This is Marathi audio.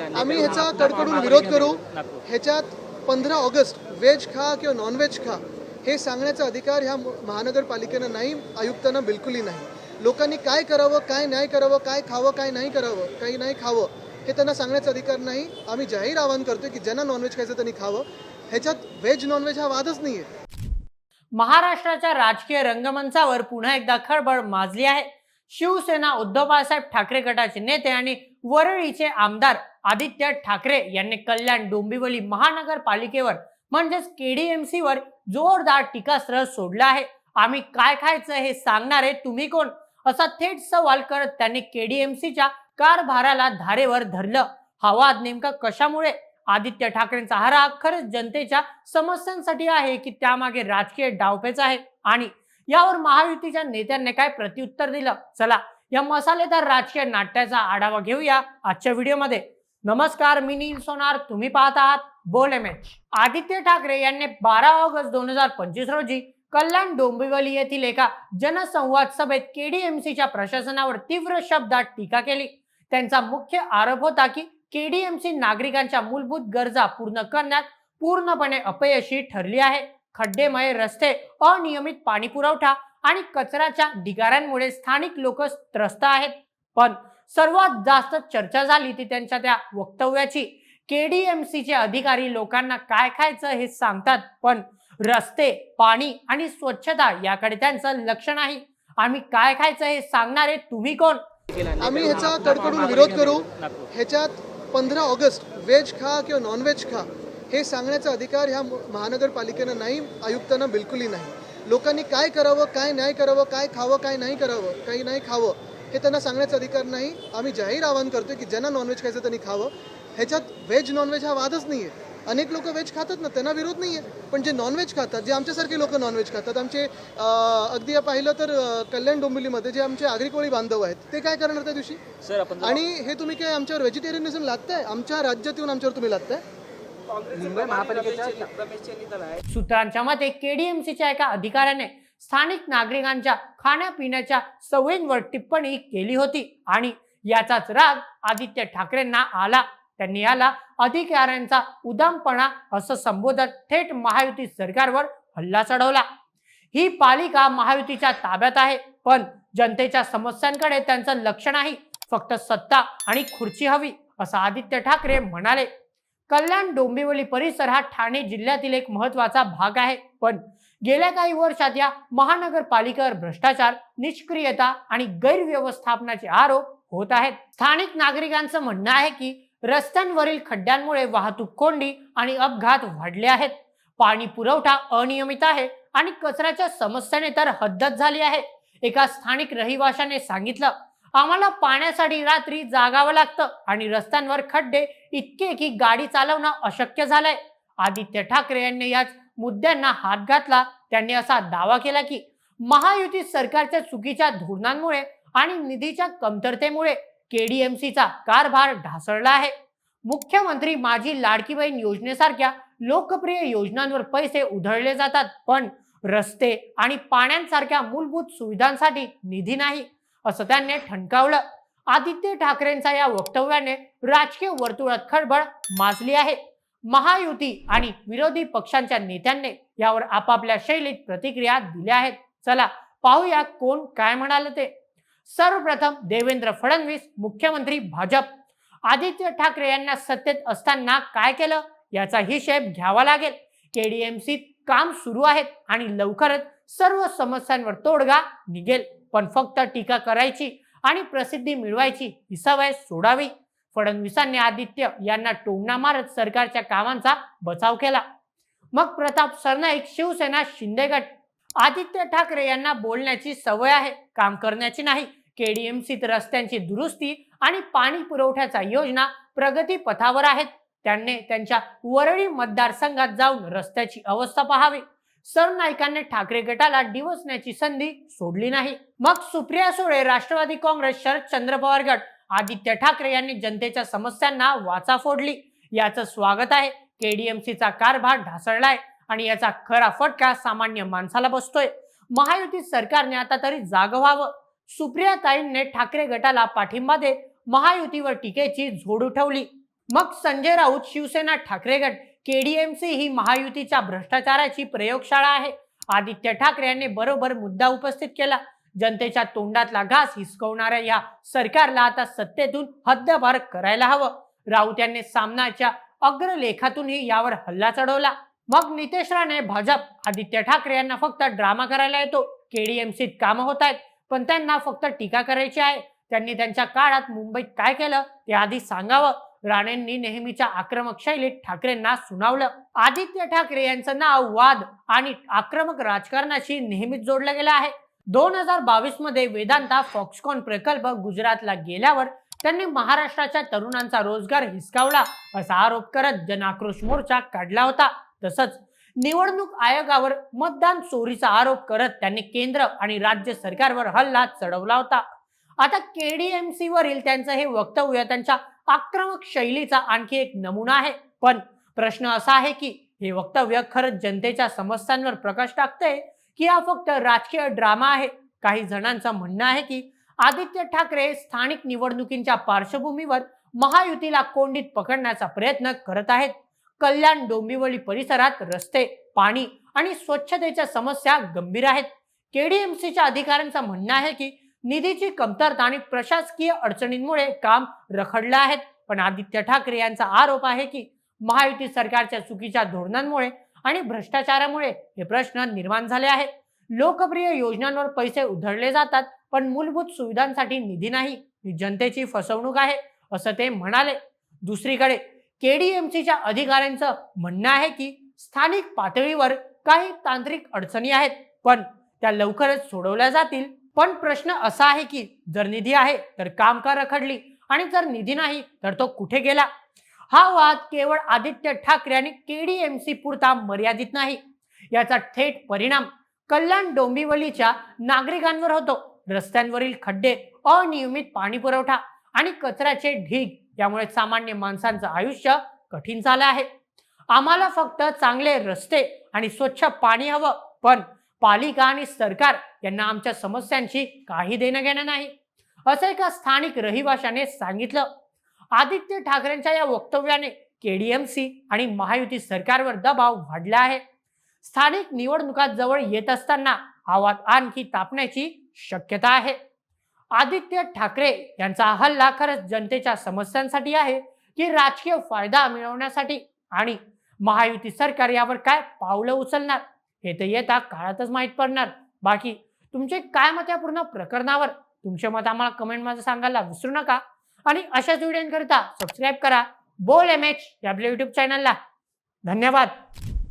आम्ही ह्याचा कडकडून विरोध करू. ह्याच्यात पंधरा ऑगस्ट व्हेज खा किंवा नॉनव्हेज खा हे सांगण्याचा अधिकार ह्या महानगरपालिकेनं नाही आयुक्तांना बिलकुलही नाही. लोकांनी काय करावं काय नाही करावं काय खावं काय नाही करावं काही नाही खावं हे त्यांना सांगण्याचा अधिकार नाही. आम्ही जाहीर आवाहन करतोय की ज्यांना नॉनव्हेज खायचं त्यांनी खावं. ह्याच्यात व्हेज नॉनव्हेज हा वादच नाही आहे. महाराष्ट्राच्या राजकीय रंगमंचावर पुन्हा एकदा खळबळ माजली आहे. शिवसेना उद्धव बाळासाहेब ठाकरे गटाचे नेते आणि वरळीचे आमदार आदित्य ठाकरे यांनी कल्याण डोंबिवली महानगरपालिकेवर म्हणजेच केडीएमसी वर जोरदार टीकास्त्र सोडलं आहे. आम्ही काय खायचं हे सांगणारे तुम्ही कोण? असा थेट सवाल करत त्यांनी केडीएमसीच्या कारभाराला धारेवर धरलं. हा वाद नेमका कशामुळे? आदित्य ठाकरेंचा हा राग खरंच जनतेच्या समस्यांसाठी आहे की त्यामागे राजकीय डावपेच आहे? आणि यावर महायुतीच्या नेत्यांनी काय प्रत्युत्तर दिलं? चला या मसालेदार राजकीय नाट्याचा आढावा घेऊया आजच्या व्हिडिओमध्ये. नमस्कार मी नील सोनार. तुम्ही पाहत आहात बोल एम एच आदित्य ठाकरे यांनी बारा ऑगस्ट दोन हजार पंचवीस रोजी कल्याण डोंबिवली येथील एका जनसंवाद सभेत केडीएमसीच्या प्रशासनावर तीव्र शब्दात टीका केली. त्यांचा मुख्य आरोप होता की केडीएमसी नागरिकांच्या मूलभूत गरजा पूर्ण करण्यात पूर्णपणे अपयशी ठरली आहे. खड्डेमय रस्ते अनियमित पाणी पुरवठा आणि कचऱ्याच्या ढिगाऱ्यांमुळे स्थानिक लोक त्रस्त आहेत. पण सर्वात जास्त चर्चा झाली ती त्यांच्या त्या वक्तव्याची. केडीएमसीचे अधिकारी लोकांना काय खायचं हे सांगतात पण रस्ते पाणी आणि स्वच्छता याकडे त्यांचं लक्ष नाही. आम्ही काय खायचं हे सांगणारे तुम्ही कोण? आम्ही ह्याचा कडकडून विरोध करू. ह्याच्यात पंधरा ऑगस्ट व्हेज खा किंवा नॉनव्हेज खा हे सांगण्याचा अधिकार ह्या महानगरपालिकेनं नाही आयुक्तांना बिलकुलही नाही. लोकांनी काय करावं काय नाही करावं काय खावं काय नाही करावं काही नाही खावं हे त्यांना सांगण्याचा अधिकार नाही. आम्ही जाहीर आवाहन करतोय की ज्यांना नॉनव्हेज खायचं त्यांनी खावं. ह्याच्यात व्हेज नॉनव्हेज हा वादच नाही आहे अनेक लोक व्हेज खातात ना त्यांना विरोध नाही आहे पण जे नॉनव्हेज खातात जे आमच्यासारखे लोक नॉनव्हेज खातात आमचे अगदी पाहिलं तर कल्याण डोंबिवलीमध्ये जे आमचे आगरी बांधव आहेत ते काय करणार त्या दिवशी? सर आपण आणि हे तुम्ही काय आमच्यावर व्हेजिटेरियनिझम लादताय? आमच्या राज्यात येऊन आमच्यावर तुम्ही लादताय? मुंबई महापालिकेच्या सूत्रांच्या मते केडीएमसीच्या एका अधिकाऱ्याने स्थानिक नागरिकांच्या खाण्यापिण्याच्या सवयींवर टिप्पणी केली होती आणि याचाच राग आदित्य ठाकरेंना आला. त्यांनी याला अधिकाऱ्यांचा उदामपणा असं संबोधत थेट महायुती सरकारवर हल्ला चढवला. ही पालिका महायुतीच्या ताब्यात आहे पण जनतेच्या समस्यांकडे त्यांचं लक्ष नाही. फक्त सत्ता आणि खुर्ची हवी असं आदित्य ठाकरे म्हणाले. कल्याण डोंबिवली परिसर हा ठाणे जिल्ह्यातील एक महत्त्वाचा भाग आहे. पण गेल्या काही वर्षात या महानगरपालिकेवर भ्रष्टाचार निष्क्रियता आणि गैरव्यवस्थापनाचे आरोप होत आहेत. स्थानिक नागरिकांचं म्हणणं आहे की रस्त्यांवरील खड्ड्यांमुळे वाहतूक कोंडी आणि अपघात वाढले आहेत. पाणी पुरवठा अनियमित आहे आणि कचऱ्याच्या समस्येने तर हद्दत झाली आहे. एका स्थानिक रहिवाशाने सांगितलं आम्हाला पाण्यासाठी रात्री जागावं लागतं आणि रस्त्यांवर खड्डे इतके की गाडी चालवणं अशक्य झालंय. आदित्य ठाकरे यांनी याच मुद्द्यांना हात घातला. त्यांनी असा दावा केला की महायुती सरकारच्या चुकीच्या धोरणांमुळे आणि निधीच्या कमतरतेमुळे केडीएमसीचा कारभार ढासळला आहे. मुख्यमंत्री माझी लाडकी बहीण योजनेसारख्या लोकप्रिय योजनांवर पैसे उधळले जातात पण रस्ते आणि पाण्यांसारख्या मूलभूत सुविधांसाठी निधी नाही. असं त्यांनी ठणकावलं. आदित्य ठाकरेंचा या वक्तव्याने राजकीय वर्तुळात खळबळ माजली आहे. महायुती आणि विरोधी पक्षांच्या नेत्यांनी यावर आपापल्या शैलीत प्रतिक्रिया दिल्या आहेत. चला पाहूया कोण काय म्हणाले ते. सर्वप्रथम देवेंद्र फडणवीस मुख्यमंत्री भाजप. आदित्य ठाकरे यांना सत्तेत असताना काय केलं? याचा हिशेब घ्यावा लागेल. केडीएमसीत काम सुरू आहेत आणि लवकरच सर्व समस्यांवर तोडगा निघेल. पण फक्त टीका करायची आणि प्रसिद्धी मिळवायची ही सवय सोडावी. फडणवीसांनी आदित्य यांना टोमणा मारत सरकारच्या कामांचा बचाव केला. मग प्रताप सरनाईक शिवसेना शिंदे गट आदित्य ठाकरे यांना बोलण्याची सवय आहे. काम करण्याची नाही. केडीएमसीत रस्त्यांची दुरुस्ती आणि पाणी पुरवठ्याचा योजना प्रगती पथावर आहेत. त्यांनी त्यांच्या वरळी मतदारसंघात जाऊन रस्त्याची अवस्था पाहावी. सरनाईकांनी ठाकरे गटाला डिवचण्याची संधी सोडली नाही. मग सुप्रिया सुळे राष्ट्रवादी काँग्रेस शरद चंद्र पवार गट आदित्य ठाकरे यांनी जनतेच्या समस्यांना वाचा फोडली. याचं स्वागत आहे. केडीएमसीचा कारभार ढासळलाय आणि याचा खरा फटका सामान्य माणसाला बसतोय. महायुती सरकारने आता तरी जाग व्हावं. सुप्रिया ताईंनी ठाकरे गटाला पाठिंबा देत महायुतीवर टीकेची झोड उठवली. मग संजय राऊत शिवसेना ठाकरे गट केडीएमसी ही महायुतीच्या भ्रष्टाचाराची प्रयोगशाळा आहे. आदित्य ठाकरे यांनी बरोबर मुद्दा उपस्थित केला. जनतेच्या तोंडातला घास हिसकवणाऱ्या या सरकारला आता सत्तेतून हद्दपार करायला हवं. राऊत यांनी सामनाच्या अग्रलेखातूनही यावर हल्ला चढवला. मग नितेश राणे भाजप आदित्य ठाकरे यांना फक्त ड्रामा करायला येतो. केडीएमसीत कामं होत आहेत पण त्यांना फक्त टीका करायची आहे. त्यांनी त्यांच्या काळात मुंबईत काय केलं ते आधी सांगावं. राणेंनी नेहमीच्या आक्रमक शैलीत ठाकरेंना सुनावलं. आदित्य ठाकरे यांचं नाव वाद आणि आक्रमक राजकारणाशी नेहमीच जोडलं गेलं आहे. दोन हजार बावीसमध्ये वेदांता फॉक्सकॉन प्रकल्प गुजरातला गेल्यावर त्यांनी महाराष्ट्राच्या तरुणांचा रोजगार हिसकावला असा आरोप करत जनाक्रोश मोर्चा काढला होता. तसंच निवडणूक आयोगावर मतदान चोरीचा आरोप करत त्यांनी केंद्र आणि राज्य सरकारवर हल्ला चढवला होता. आता केडीएमसी वरील त्यांचं हे वक्तव्य त्यांच्या आक्रमक शैलीचा आणखी एक नमुना आहे. पण प्रश्न असा आहे की हे वक्तव्य खरंच जनतेच्या समस्यांवर प्रकाश टाकतंय की हा फक्त राजकीय ड्रामा आहे? काही जणांचं म्हणणं आहे की आदित्य ठाकरे स्थानिक निवडणुकींच्या पार्श्वभूमीवर महायुतीला कोंडीत पकडण्याचा प्रयत्न करत आहेत. कल्याण डोंबिवली परिसरात रस्ते पाणी आणि स्वच्छतेच्या समस्या गंभीर आहेत. केडीएमसीच्या अधिकाऱ्यांचं म्हणणं आहे की निधीची कमतरता आणि प्रशासकीय अडचणींमुळे काम रखडलं आहे. पण आदित्य ठाकरे यांचा आरोप आहे की महायुती सरकारच्या चुकीच्या धोरणांमुळे आणि भ्रष्टाचारामुळे हे प्रश्न निर्माण झाले आहेत. लोकप्रिय योजनांवर पैसे उधळले जातात पण मूलभूत सुविधांसाठी निधी नाही. ही जनतेची फसवणूक आहे असं ते म्हणाले. दुसरीकडे केडीएमसीच्या अधिकाऱ्यांचं म्हणणं आहे की स्थानिक पातळीवर काही तांत्रिक अडचणी आहेत पण त्या लवकरच सोडवल्या जातील. पण प्रश्न असा आहे की जर निधी आहे तर काम का रखडली? आणि जर निधी नाही तर तो कुठे गेला? हा वाद केवळ आदित्य ठाकरे आणि केडीएमसी पुरता मर्यादित नाही. याचा थेट परिणाम कल्याण डोंबिवलीच्या नागरिकांवर होतो. रस्त्यांवरील खड्डे अनियमित पाणी पुरवठा आणि कचऱ्याचे ढीग यामुळे सामान्य माणसांचं आयुष्य कठीण झालं आहे. आम्हाला फक्त चांगले रस्ते आणि स्वच्छ पाणी हवं पण पालिका आणि सरकार यांना आमच्या समस्यांची काही देणं घेणं नाही. असं एका स्थानिक रहिवाशाने सांगितलं. आदित्य ठाकरेंच्या या वक्तव्याने केडीएमसी आणि महायुती सरकारवर दबाव वाढला आहे. स्थानिक निवडणुका जवळ येत असताना आवाज आणखी तापण्याची शक्यता आहे. आदित्य ठाकरे यांचा हल्ला खरंच जनतेच्या समस्यांसाठी आहे की राजकीय फायदा मिळवण्यासाठी आणि महायुती सरकार यावर काय पावलं उचलणार? हे तर येता काळातच माहीत पडणार. बाकी तुमचे काय मत या पूर्ण प्रकरणावर? तुमचे मत आम्हाला कमेंटमध्ये सांगायला विसरू नका. आणि अशाच व्हिडिओंकरिता सबस्क्राईब करा. बोल एम एच या आपल्या युट्यूब चॅनलला धन्यवाद.